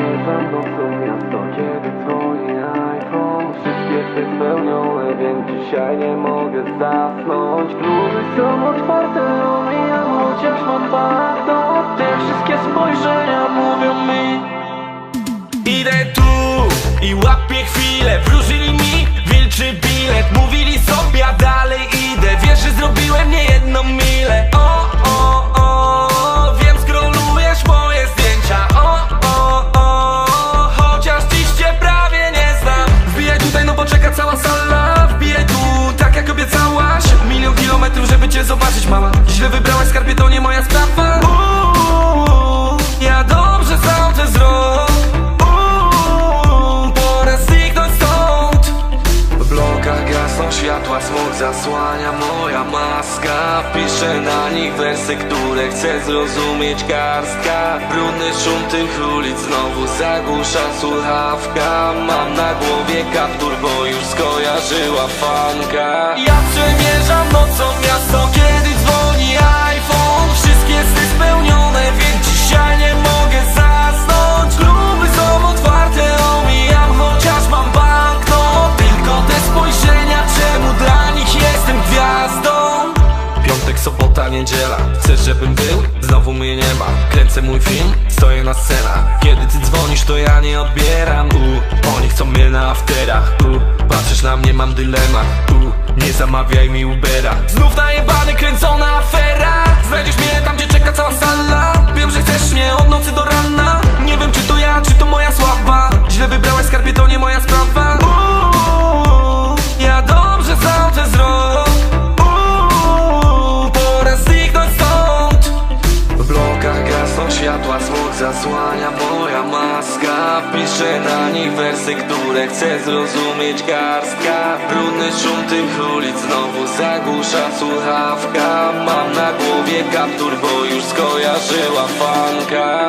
Zamierzam nocą miasto, kiedy dzwoni iPhone Wszystkie sny spełnione, więc dzisiaj nie mogę zasnąć. Kluby są otwarte, omijam chociaż mam banknot Te wszystkie spojrzenia mówią mi. Idę tu i łapię chwilę Wróżyli mi. Wilczy bilet Mówili zobaczyć, mała Źle wybrałaś skarbie, to nie moja sprawa. Ja dobrze znam ten wzrok Uuu, Pora zniknąć stąd. W blokach gasną światła, smog zasłania moja maska. Piszę na nich wersy, które chcę zrozumieć. Garstka Brudny szum tych ulic znowu zagłusza słuchawka. Mam na głowie kaptur, bo już skojarzyła fanka. Ja przemierzam nocą żebym był? Znowu mnie nie ma. Kręcę mój film, stoję na scenach. Kiedy ty dzwonisz, to ja nie odbieram. U, Oni chcą mnie na afterach. U, Patrzysz na mnie, mam dylemat. U, Nie zamawiaj mi Ubera. Znów najebany, kręcona afera. Znajdziesz mnie tam, gdzie czeka cała sala Piszę na nich wersy, które chcę zrozumieć. Garstka Brudny szum tych ulic znowu zagłusza słuchawka. Mam na głowie kaptur, bo już skojarzyła fanka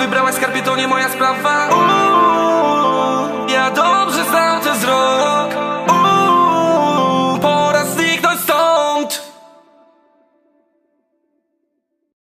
wybrałaś skarbie to nie moja sprawa.